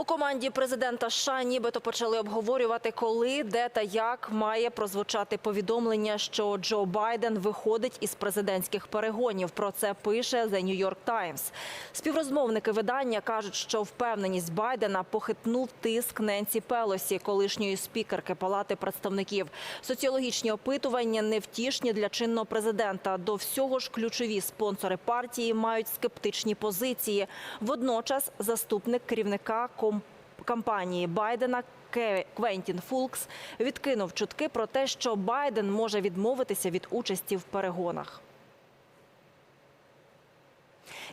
У команді президента США нібито почали обговорювати, коли, де та як має прозвучати повідомлення, що Джо Байден виходить із президентських перегонів. Про це пише The New York Times. Співрозмовники видання кажуть, що впевненість Байдена похитнув тиск Ненсі Пелосі, колишньої спікерки Палати представників. Соціологічні опитування невтішні для чинного президента. До всього ж ключові спонсори партії мають скептичні позиції. Водночас заступник керівника ком- кампанії Байдена Квентін Фулкс відкинув чутки про те, що Байден може відмовитися від участі в перегонах.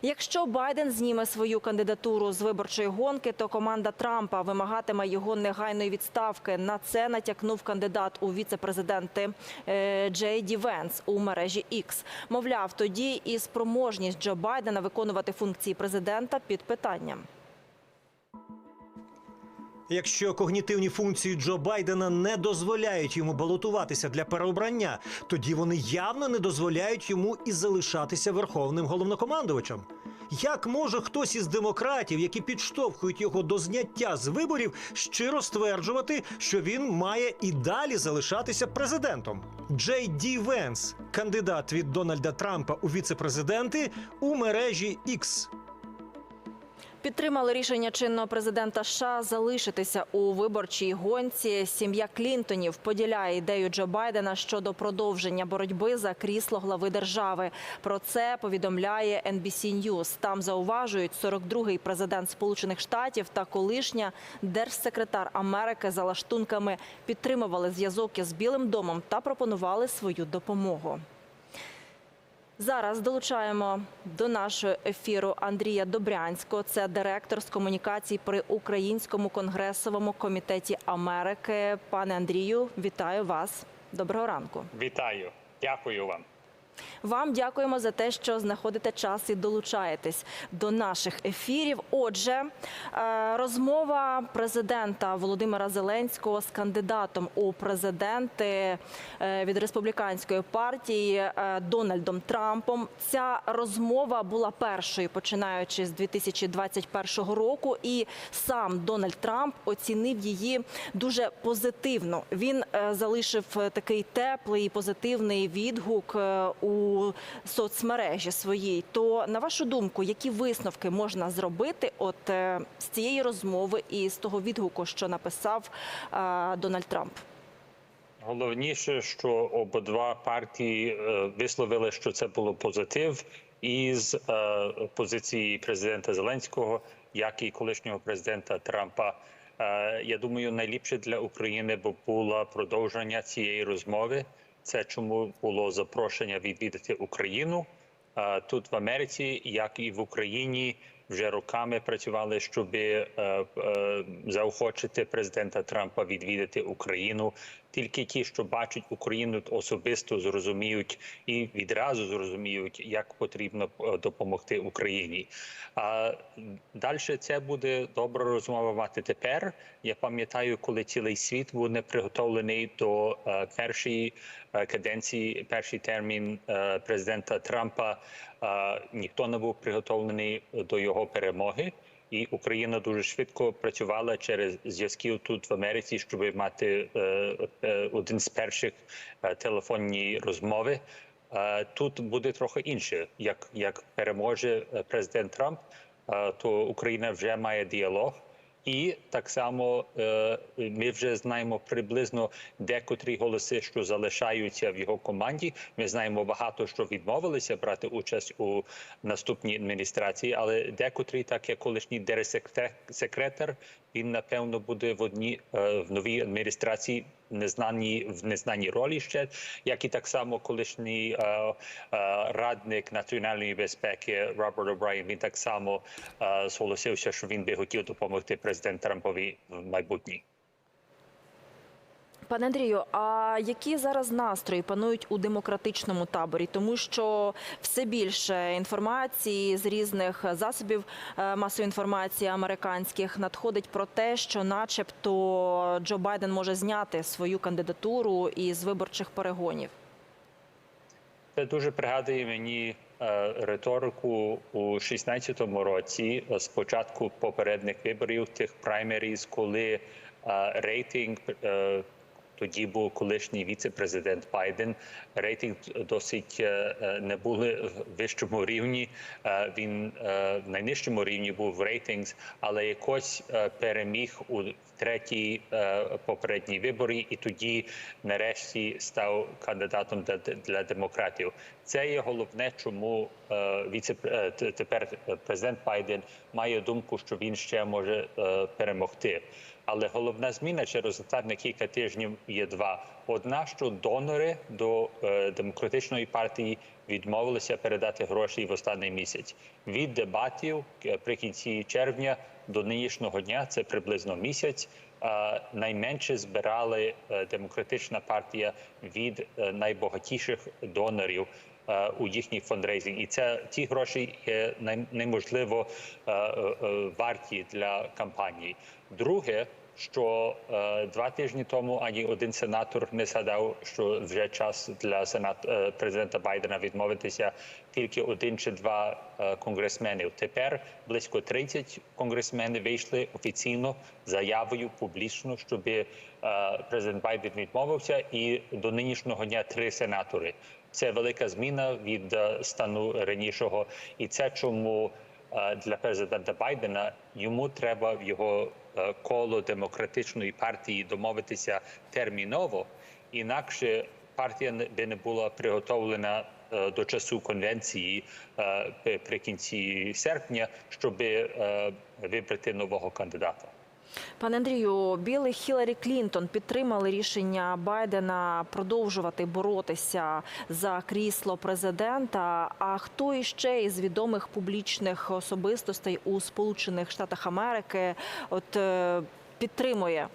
Якщо Байден зніме свою кандидатуру з виборчої гонки, то команда Трампа вимагатиме його негайної відставки. На це натякнув кандидат у віце-президенти е, Джей Ді Венс у мережі X. Мовляв, тоді і спроможність Джо Байдена виконувати функції президента під питанням. Якщо когнітивні функції Джо Байдена не дозволяють йому балотуватися для переобрання, тоді вони явно не дозволяють йому і залишатися верховним головнокомандувачем. Як може хтось із демократів, які підштовхують його до зняття з виборів, щиро стверджувати, що він має і далі залишатися президентом? Джей Ді Венс, кандидат від Дональда Трампа у віце-президенти у мережі X. Підтримали рішення чинного президента США залишитися у виборчій гонці. Сім'я Клінтонів поділяє ідею Джо Байдена щодо продовження боротьби за крісло глави держави. Про це повідомляє NBC News. Там зауважують 42-й президент Сполучених Штатів та колишня держсекретар Америки за лаштунками підтримували зв'язок із Білим домом та пропонували свою допомогу. Зараз долучаємо до нашого ефіру Андрія Добрянського. Це директор з комунікацій при Українському конгресовому комітеті Америки. Пане Андрію, вітаю вас. Доброго ранку. Вітаю, дякую вам. Вам дякуємо за те, що знаходите час і долучаєтесь до наших ефірів. Отже, е, розмова президента Володимира Зеленського з кандидатом у президенти е, від республіканської партії е, Дональдом Трампом. Ця розмова була першою, починаючи з 2021 року, і сам Дональд Трамп оцінив її дуже позитивно. Він залишив такий теплий і позитивний відгук е, у соцмережі своїй. То на вашу думку, які висновки можна зробити от е, з цієї розмови і з того відгуку, що написав е, Дональд Трамп? Головніше, що обидва партії е, висловили, що це було позитив із позиції президента Зеленського, як і колишнього президента Трампа. Я думаю, найліпше для України бо було продовження цієї розмови. Це чому було запрошення відвідати Україну тут в Америці, як і в Україні. Вже роками працювали, щоб е, е, заохочити президента Трампа відвідати Україну. Тільки ті, що бачать Україну особисто, зрозуміють і відразу зрозуміють, як потрібно е, допомогти Україні. А далі це буде добра розмова мати тепер. Я пам'ятаю, коли цілий світ був не приготовлений до е, першої е, каденції, перший термін президента Трампа. Ніхто не був приготовлений до його перемоги. І Україна дуже швидко працювала через зв'язків тут в Америці, щоб мати е, е, один з перших е, телефонні розмови. Тут буде трохи інше. Як, як переможе президент Трамп, то Україна вже має діалог. І так само е, ми вже знаємо приблизно декотрі голоси, що залишаються в його команді. Ми знаємо багато, що відмовилися брати участь у наступній адміністрації, але декотрі, так як колишній дересекретар, він напевно буде в одній е, в новій адміністрації незнаній в незнаній ролі ще, як і так само колишній е, е, радник національної безпеки Роберт О'Брайен. Він так само е, зголосився, що він би хотів допомогти президенту Трампові в майбутній. Пане Андрію, а які зараз настрої панують у демократичному таборі? Тому що все більше інформації з різних засобів е, масової інформації американських надходить про те, що, начебто, Джо Байден може зняти свою кандидатуру із виборчих перегонів. Це дуже пригадує мені е, риторику у 16-му році, е, з початку попередніх виборів, тих праймеріз, коли рейтинг тоді був колишній віце-президент Байден. Рейтинг досить е, е, не були в вищому рівні. Е, Він в найнижчому рівні був рейтинг, але якось переміг у третій попередній виборі, і тоді нарешті став кандидатом для демократів. Це є головне, чому е, віце е, тепер президент Байден має думку, що він ще може е, перемогти. Але головна зміна через останні кілька тижнів є два: одна, що донори до демократичної партії відмовилися передати гроші в останній місяць. Від дебатів при кінці червня до нинішнього дня це приблизно місяць. найменше збирали демократична партія від найбагатіших донорів у їхній фондрейзинг. І це ті гроші є неможливо е, е, е, варті для кампанії. Друге, що е, два тижні тому ані один сенатор не згадав, що вже час для сенат е, президента Байдена відмовитися тільки один чи два е, конгресменів. Тепер близько 30 конгресменів вийшли офіційно заявою публічно, щоб е, президент Байден відмовився, і до нинішнього дня три сенатори. Це велика зміна від е, стану ранішого, і це чому е, для президента Байдена йому треба в його е, коло демократичної партії домовитися терміново, інакше партія би не була приготовлена до часу конвенції при- кінці серпня, щоб вибрати нового кандидата. Пане Андрію, Білий Хіларі Клінтон підтримали рішення Байдена продовжувати боротися за крісло президента. А хто іще із відомих публічних особистостей у Сполучених Штатах Америки от е, підтримує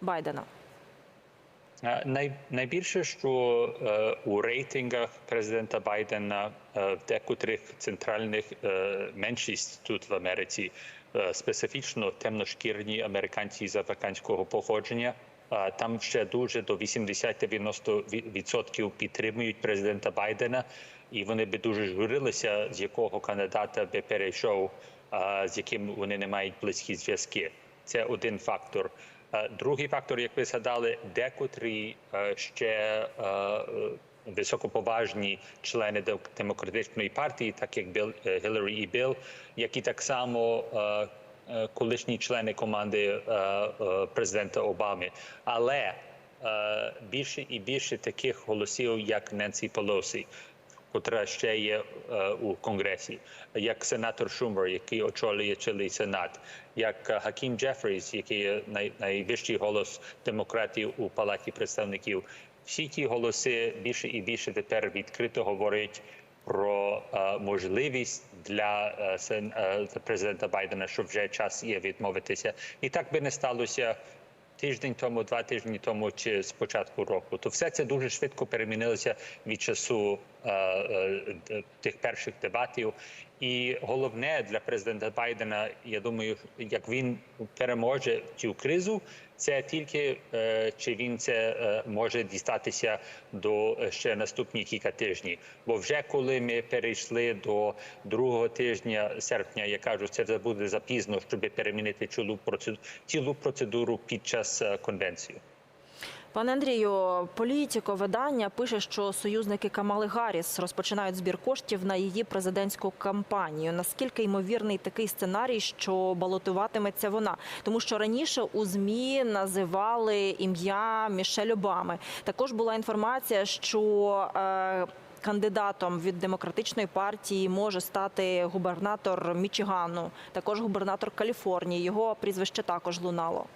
Байдена? Е, Най, найбільше, що е, у рейтингах президента Байдена е, в декотрих центральних меншість тут в Америці, специфічно темношкірні американці з африканського походження. Там ще дуже до 80-90% підтримують президента Байдена, і вони би дуже журилися, з якого кандидата би перейшов, з яким вони не мають близькі зв'язки. Це один фактор. Е, Другий фактор, як ви згадали, декотрі е, ще е, високоповажні члени демократичної партії, так як Біл Гіларі і Білл, які так само колишні члени команди президента Обами. Але більше і більше таких голосів, як Ненсі Пелосі, котра ще є е, у конгресі, як сенатор Шумер, який очолює чилий сенат, як е, Хакім Джефріс, який є найвищий голос демократів у палаті представників. Всі ті голоси більше і більше тепер відкрито говорять про е, можливість для е, президента Байдена, що вже час є відмовитися, і так би не сталося тиждень тому, два тижні тому чи з початку року. То все це дуже швидко перемінилося від часу тих перших дебатів. І головне для президента Байдена, я думаю, як він переможе цю кризу, це тільки е, чи він це е, може дістатися до е, ще наступні кілька тижнів. Бо вже коли ми перейшли до другого тижня серпня, я кажу, це вже буде запізно, щоб перемінити цілу процедуру, під час е, конвенції. Пане Андрію, політико видання пише, що союзники Камали Гарріс розпочинають збір коштів на її президентську кампанію. Наскільки ймовірний такий сценарій, що балотуватиметься вона? Тому що раніше у змі називали ім'я Мішель Обами. Також була інформація, що е, Кандидатом від демократичної партії може стати губернатор Мічигану, також губернатор Каліфорнії. Його прізвище також лунало.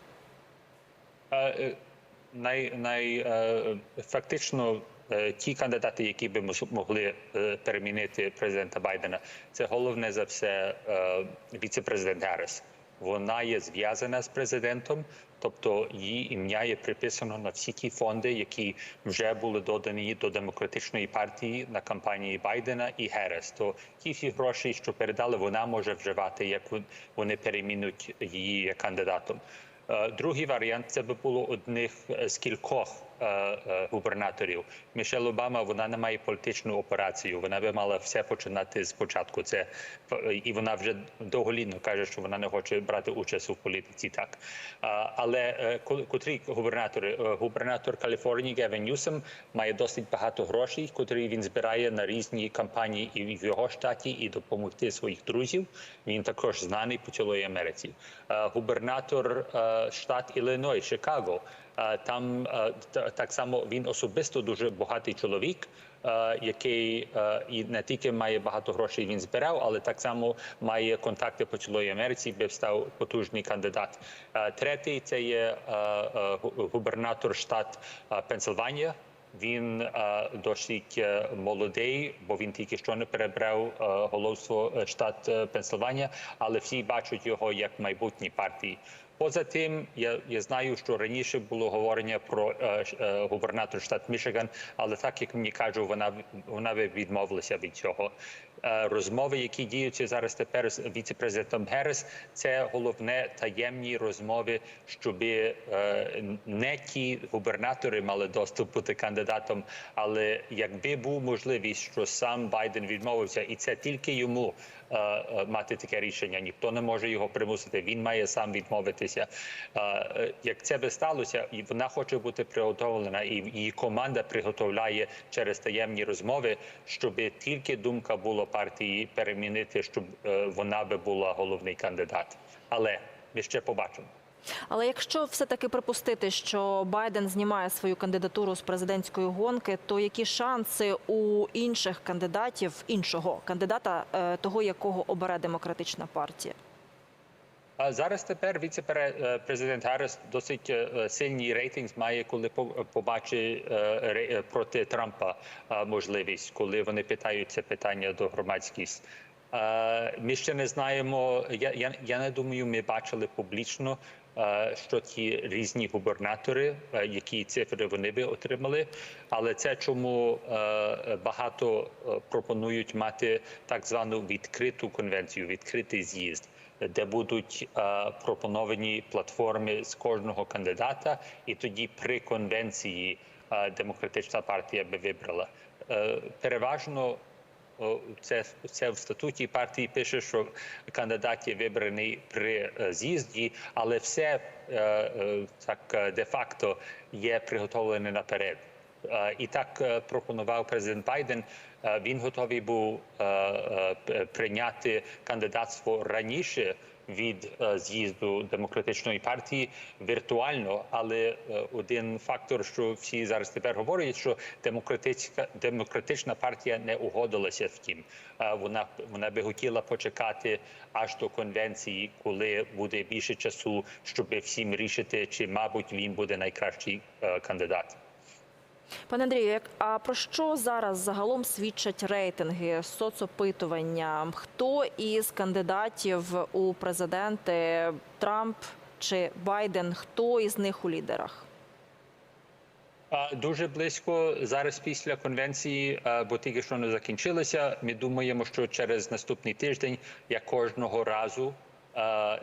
Най, най е, фактично е, ті кандидати, які би могли е, перемінити президента Байдена, це головне за все віце-президент Гарріс. Вона є зв'язана з президентом, тобто її ім'я є приписано на всі ті фонди, які вже були додані до демократичної партії на кампанії Байдена і Герес. То ті всі гроші, що передали, вона може вживати, як вони перемінуть її кандидатом. Е, Другий варіант це би було одних е, з кількох губернаторів. Мішель Обама вона не має політичну операцію. Вона би мала все починати спочатку. Це е, і вона вже довголітно каже, що вона не хоче брати участь у політиці. Так але е, ко- котрі губернатори? Е, Губернатор Каліфорнії Гевін Ньюсом має досить багато грошей, котрі він збирає на різні кампанії і в його штаті, і допомогти своїх друзів. Він також знаний по цілої Америці. Е, Губернатор е, штат Іллиной, Чикаго. Там так само він особисто дуже багатий чоловік, який і не тільки має багато грошей, він збирав, але так само має контакти по цілої Америці, би став потужний кандидат. Третій це є гу- губернатор штат Пенсильванія. Він досить е, молодий, бо він тільки що не перебрав головство е, штат е, Пенсильванія, але всі бачать його як майбутній партії. Поза тим, я, я знаю, що раніше було говорення про е, е, губернатор штат Мішиган, але так як мені кажуть, вона вона відмовилася від цього. Е, розмови, які діються зараз тепер з віце-президентом Герес, це головне таємні розмови, щоб не ті губернатори мали доступ бути кандидатом. Але якби був можливість, що сам Байден відмовився, і це тільки йому е, е, мати таке рішення, ніхто не може його примусити. Він має сам відмовитися. Е, е, Як це би сталося, і вона хоче бути приготовлена, і її команда приготовляє через таємні розмови, щоб тільки думка була партії перемінити, щоб е, вона би була головний кандидат. Але ми ще побачимо. Але якщо все-таки припустити, що Байден знімає свою кандидатуру з президентської гонки, то які шанси у інших кандидатів, іншого кандидата, е, того якого обере демократична партія? А зараз тепер віце-президент Гарріс досить е, сильний рейтинг має, коли по- побачить е, е, проти Трампа е, можливість, коли вони питають це питання до громадськість. Е, Ми ще не знаємо. Я, я, я не думаю, ми бачили публічно, е, що ті різні губернатори, е, які цифри вони би отримали. Але це чому е, багато е, пропонують мати так звану відкриту конвенцію, відкритий з'їзд де будуть е, пропоновані платформи з кожного кандидата, і тоді при конвенції е, демократична партія би вибрала. Е, переважно це, в статуті партії пише, що кандидат є вибраний при е, з'їзді, але все е, е, так де-факто є приготовлене наперед. І так пропонував президент Байден. Він готовий був прийняти кандидатство раніше від е, з'їзду демократичної партії віртуально. Але е, один фактор, що всі зараз тепер говорять, що демократична демократична партія не угодилася в тім. Е, Вона вона би хотіла почекати аж до конвенції, коли буде більше часу, щоб всім рішити, чи мабуть він буде найкращий кандидат. Пане Андрію, а про що зараз загалом свідчать рейтинги, соцопитування? Хто із кандидатів у президенти Трамп чи Байден? Хто із них у лідерах? Дуже близько зараз після конвенції, бо тільки що не закінчилися. Ми думаємо, що через наступний тиждень, як кожного разу,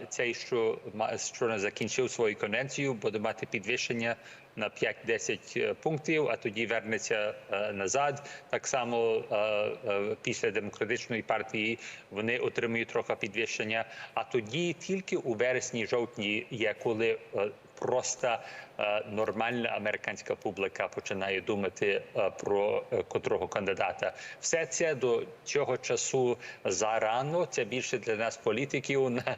цей, що що не закінчив свою конвенцію, буде мати підвищення на 5-10 е, пунктів, а тоді вернеться е, назад. Так само е, після демократичної партії вони отримують трохи підвищення. А тоді тільки у вересні-жовтні є коли. Просто нормальна американська публіка починає думати про котрого кандидата. Все це до цього часу зарано. Це більше для нас, політиків, на,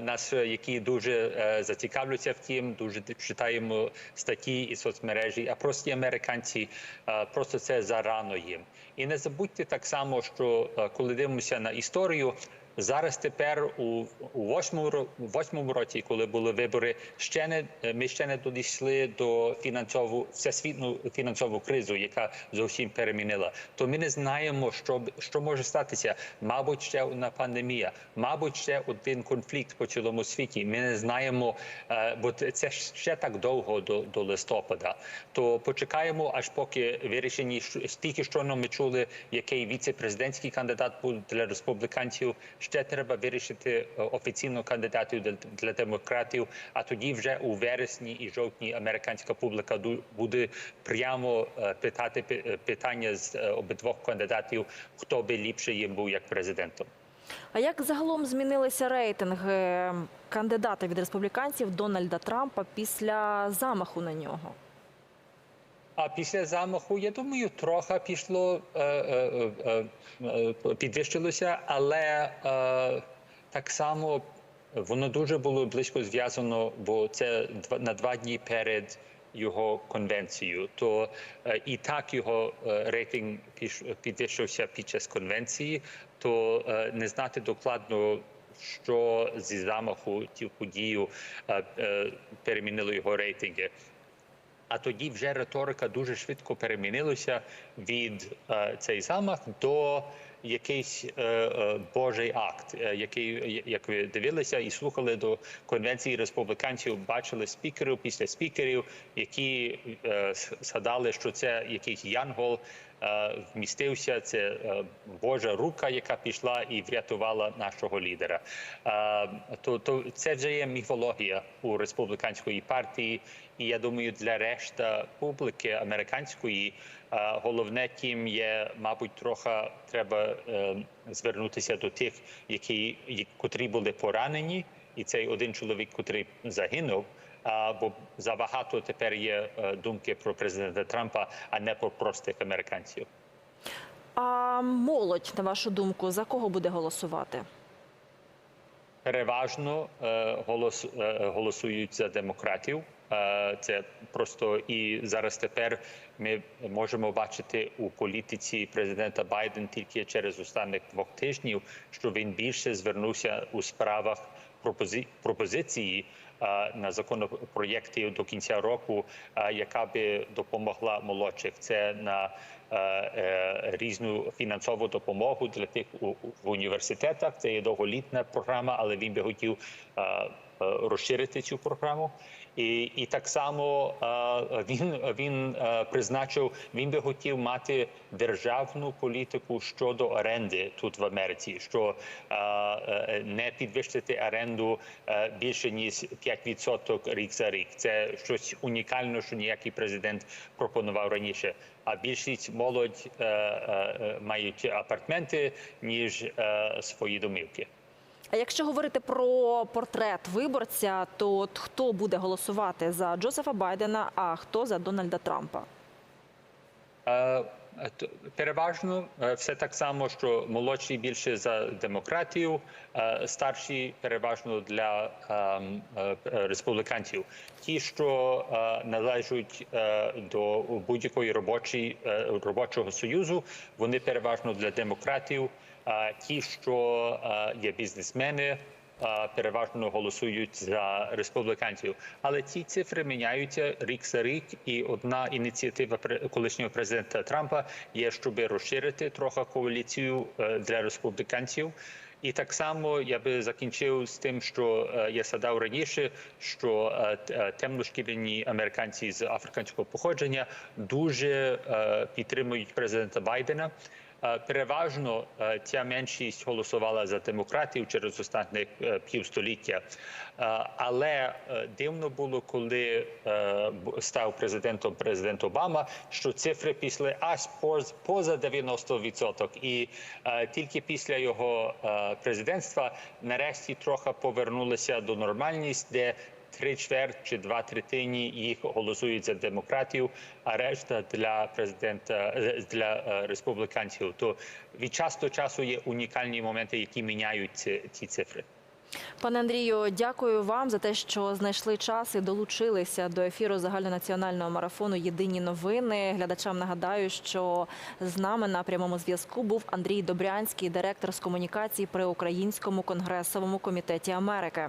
нас, які дуже зацікавлюються в тім, дуже читаємо статті і соцмережі. А прості американці е, просто це зарано їм. І не забудьте так само, що е, коли дивимося на історію. Зараз тепер у, восьмому, восьмому році, коли були вибори, ще не е, ми ще не дійшли до фінансову всесвітню фінансову кризу, яка зовсім перемінила. То ми не знаємо, що що може статися. Мабуть, ще одна пандемія, мабуть, ще один конфлікт по цілому світі. Ми не знаємо, е, бо це ще так довго до, до листопада. То почекаємо, аж поки вирішені що- тільки що ми чули, який віце-президентський кандидат буде для республіканців. Ще треба вирішити е, офіційно кандидатів для, демократів. А тоді вже у вересні і жовтні американська публіка буде прямо е, питати е, питання з обидвох кандидатів, хто би ліпше їм був як президентом. А як загалом змінилися рейтинги кандидата від республіканців Дональда Трампа після замаху на нього? А після замаху, я думаю, трохи пішло, е, е, е, підвищилося, але так само воно дуже було близько зв'язано, бо це на два дні перед його конвенцією. То і так його рейтинг підвищився під час конвенції, то не знати докладно. Що зі замаху ті подію перемінило його рейтинги. А тоді вже риторика дуже швидко перемінилася від е, цей замах до якийсь е, е, божий акт, е, який, як ви дивилися і слухали до конвенції республіканців, бачили спікерів після спікерів, які е, згадали, що це якийсь янгол. Е, Вмістився це е, Божа рука, яка пішла і врятувала нашого лідера. Е, То, то це вже є міфологія у республіканської партії, і я думаю, для решта публіки американської головне тім є, мабуть, трохи треба звернутися до тих, які котрі були поранені, і цей один чоловік, котрий загинув. А, бо забагато тепер є е, думки про президента Трампа, а не про простих американців. А молодь, на вашу думку, за кого буде голосувати? переважно е, голос, е, голосують за демократів. Це просто і зараз тепер ми можемо бачити у політиці президента Байден тільки через останніх двох тижнів, що він більше звернувся у справах пропозиції е, на законопроєкти до кінця року, е, яка би допомогла молодших. Це на е, різну фінансову допомогу для тих в університетах. Це є довголітна програма, але він би хотів розширити цю програму. І, і так само е, він, він е, призначив, він би хотів мати державну політику щодо оренди тут в Америці, що е, не підвищити оренду більше ніж 5% рік за рік. Це щось унікальне, що ніякий президент пропонував раніше. А більшість молодь мають апартменти ніж свої домівки. А якщо говорити про портрет виборця, то от хто буде голосувати за Джозефа Байдена, а хто за Дональда Трампа? Е, Переважно е, все так само, що молодші більше за демократів, е, старші переважно для ем, е, е, республіканців. Ті, що е, належать е, до будь-якої робочої е, робочого союзу, вони переважно для демократів. Ті, що є бізнесмени, переважно голосують за республіканців. Але ці цифри міняються рік за рік, і одна ініціатива колишнього президента Трампа є, щоб розширити трохи коаліцію е, для республіканців. І так само я би закінчив з тим, що е, я згадав раніше, що е, т- темношкіряні американці з африканського походження дуже підтримують президента Байдена. Е, Переважно е, ця меншість голосувала за демократів через останні е, півстоліття. Але дивно було, коли став президентом президент Обама, що цифри пішли аж поз- поза 90%. І тільки після його президентства нарешті трохи повернулися до нормальність, де три чверть чи два третині їх голосують за демократів, а решта для президента е, для е, республіканців. То від часу до часу є унікальні моменти, які міняють ці, ці цифри. Пане Андрію, дякую вам за те, що знайшли час і долучилися до ефіру загальнонаціонального марафону Єдині новини. Глядачам нагадаю, що з нами на прямому зв'язку був Андрій Добрянський, директор з комунікації при Українському конгресовому комітеті Америки.